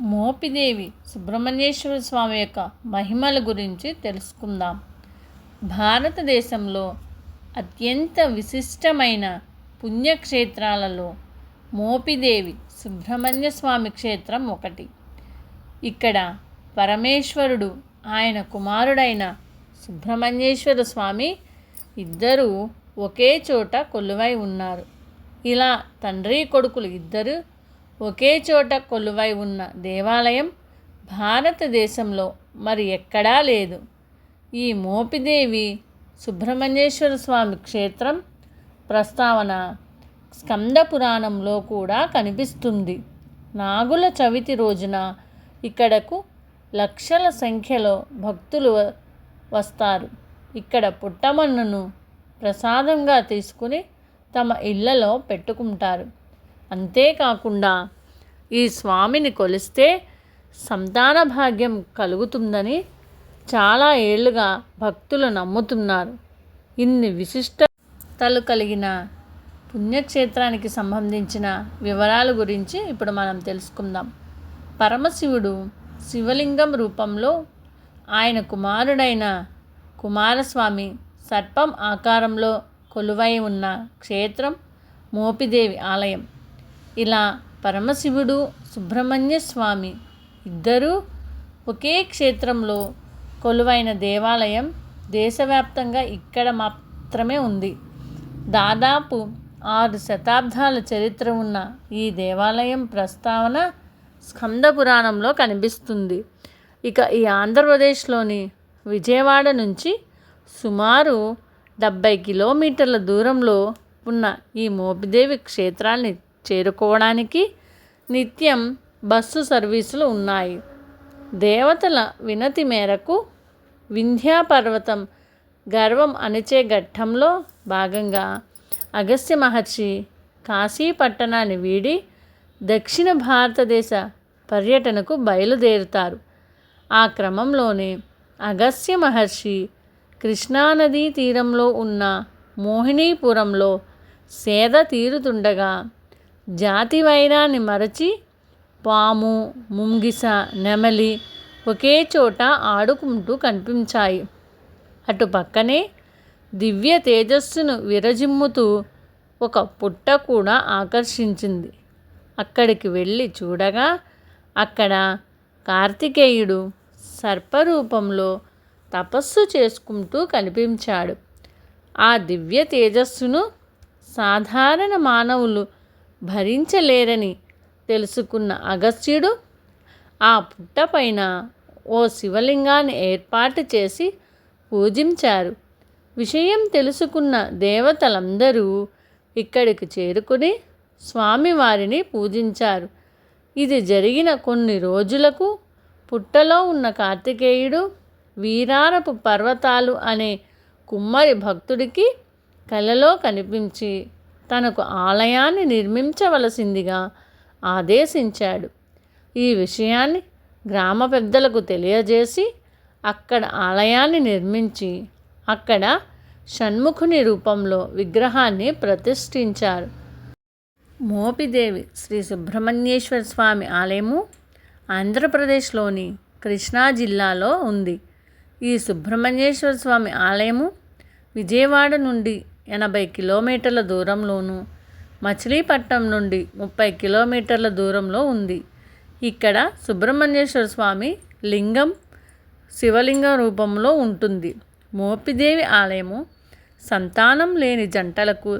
మోపిదేవి సుబ్రహ్మణ్యేశ్వర స్వామి యొక్క మహిమల గురించి తెలుసుకుందాం. భారతదేశంలో అత్యంత విశిష్టమైన పుణ్యక్షేత్రాలలో మోపిదేవి సుబ్రహ్మణ్య స్వామి క్షేత్రం ఒకటి. ఇక్కడ పరమేశ్వరుడు ఆయన కుమారుడైన సుబ్రహ్మణ్యేశ్వర స్వామి ఇద్దరూ ఒకే చోట కొలువై ఉన్నారు. ఇలా తండ్రి కొడుకులు ఇద్దరు ఒకే చోట కొలువై ఉన్న దేవాలయం భారతదేశంలో మరి ఎక్కడా లేదు. ఈ మోపిదేవి సుబ్రహ్మణ్యేశ్వర స్వామి క్షేత్రం ప్రస్తావన స్కంద పురాణంలో కూడా కనిపిస్తుంది. నాగుల చవితి రోజున ఇక్కడకు లక్షల సంఖ్యలో భక్తులు వస్తారు. ఇక్కడ పుట్టమన్నును ప్రసాదంగా తీసుకుని తమ ఇళ్ళలో పెట్టుకుంటారు. అంతేకాకుండా ఈ స్వామిని కొలిస్తే సంతాన భాగ్యం కలుగుతుందని చాలా ఏళ్ళుగా భక్తులు నమ్ముతున్నారు. ఇన్ని విశిష్టతలు కలిగిన పుణ్యక్షేత్రానికి సంబంధించిన వివరాల గురించి ఇప్పుడు మనం తెలుసుకుందాం. పరమశివుడు శివలింగం రూపంలో ఆయన కుమారుడైన కుమారస్వామి సర్పం ఆకారంలో కొలువై ఉన్న క్షేత్రం మోపిదేవి ఆలయం. ఇలా పరమశివుడు సుబ్రహ్మణ్య స్వామి ఇద్దరూ ఒకే క్షేత్రంలో కొలువైన దేవాలయం దేశవ్యాప్తంగా ఇక్కడ మాత్రమే ఉంది. దాదాపు ఆరు శతాబ్దాల చరిత్ర ఉన్న ఈ దేవాలయం ప్రస్తావన స్కంద పురాణంలో కనిపిస్తుంది. ఇక ఈ ఆంధ్రప్రదేశ్లోని విజయవాడ నుంచి సుమారు డెబ్భై కిలోమీటర్ల దూరంలో ఉన్న ఈ మోపిదేవి క్షేత్రాన్ని చేరుకోవడానికి నిత్యం బస్సు సర్వీసులు ఉన్నాయి. దేవతల వినతి మేరకు వింధ్యా పర్వతం గర్వం అణిచే ఘట్టంలో భాగంగా అగస్త్య మహర్షి కాశీ పట్టణాన్ని వీడి దక్షిణ భారతదేశ పర్యటనకు బయలుదేరుతారు. ఆ క్రమంలోనే అగస్త్య మహర్షి కృష్ణానదీ తీరంలో ఉన్న మోహినీపురంలో సేద తీరుతుండగా జాతి వైరాన్ని మరచి పాము ముంగిస నెమలి ఒకే చోట ఆడుకుంటూ కనిపించాయి. అటు పక్కనే దివ్య తేజస్సును విరజిమ్ముతూ ఒక పుట్ట కూడా ఆకర్షించింది. అక్కడికి వెళ్ళి చూడగా అక్కడ కార్తికేయుడు సర్పరూపంలో తపస్సు చేసుకుంటూ కనిపించాడు. ఆ దివ్య తేజస్సును సాధారణ మానవులు భరించలేరని తెలుసుకున్న అగస్త్యుడు ఆ పుట్టపైన ఓ శివలింగాన్ని ఏర్పాటు చేసి పూజించారు. విషయం తెలుసుకున్న దేవతలందరూ ఇక్కడికి చేరుకుని స్వామివారిని పూజించారు. ఇది జరిగిన కొన్ని రోజులకు పుట్టలో ఉన్న కార్తికేయుడు వీరారపు పర్వతాలు అనే కుమ్మరి భక్తుడికి కలలో కనిపించి తనకు ఆలయాన్ని నిర్మించవలసిందిగా ఆదేశించాడు. ఈ విషయాన్ని గ్రామ పెద్దలకు తెలియజేసి అక్కడ ఆలయాన్ని నిర్మించి అక్కడ షణ్ముఖుని రూపంలో విగ్రహాన్ని ప్రతిష్ఠించారు. మోపిదేవి శ్రీ సుబ్రహ్మణ్యేశ్వర స్వామి ఆలయము ఆంధ్రప్రదేశ్లోని కృష్ణా జిల్లాలో ఉంది. ఈ సుబ్రహ్మణ్యేశ్వర స్వామి ఆలయము విజయవాడ నుండి ఎనభై కిలోమీటర్ల దూరంలోను మచిలీపట్నం నుండి ముప్పై కిలోమీటర్ల దూరంలో ఉంది. ఇక్కడ సుబ్రహ్మణ్యేశ్వర స్వామి లింగం శివలింగ రూపంలో ఉంటుంది. మోపిదేవి ఆలయము సంతానం లేని జంటలకు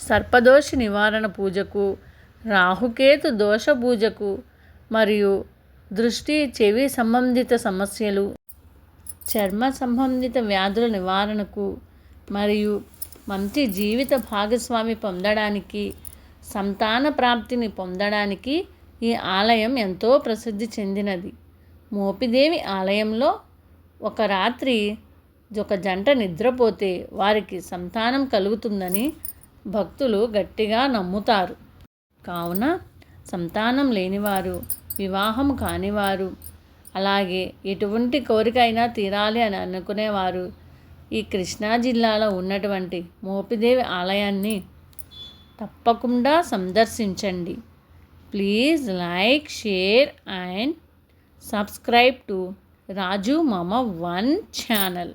సర్పదోష నివారణ పూజకు రాహుకేతు దోష పూజకు మరియు దృష్టి చెవి సంబంధిత సమస్యలు చర్మ సంబంధిత వ్యాధుల నివారణకు మరియు మంచి జీవిత భాగస్వామి పొందడానికి సంతాన ప్రాప్తిని పొందడానికి ఈ ఆలయం ఎంతో ప్రసిద్ధి చెందినది. మోపిదేవి ఆలయంలో ఒక రాత్రి ఒక జంట నిద్రపోతే వారికి సంతానం కలుగుతుందని భక్తులు గట్టిగా నమ్ముతారు. కావున సంతానం లేనివారు వివాహం కానివారు అలాగే ఎటువంటి కోరికైనా తీరాలి అని అనుకునేవారు ఈ కృష్ణా జిల్లాలో ఉన్నటువంటి మోపిదేవి ఆలయాన్ని తప్పకుండా సందర్శించండి. Please like share and subscribe to Raju Mama one channel.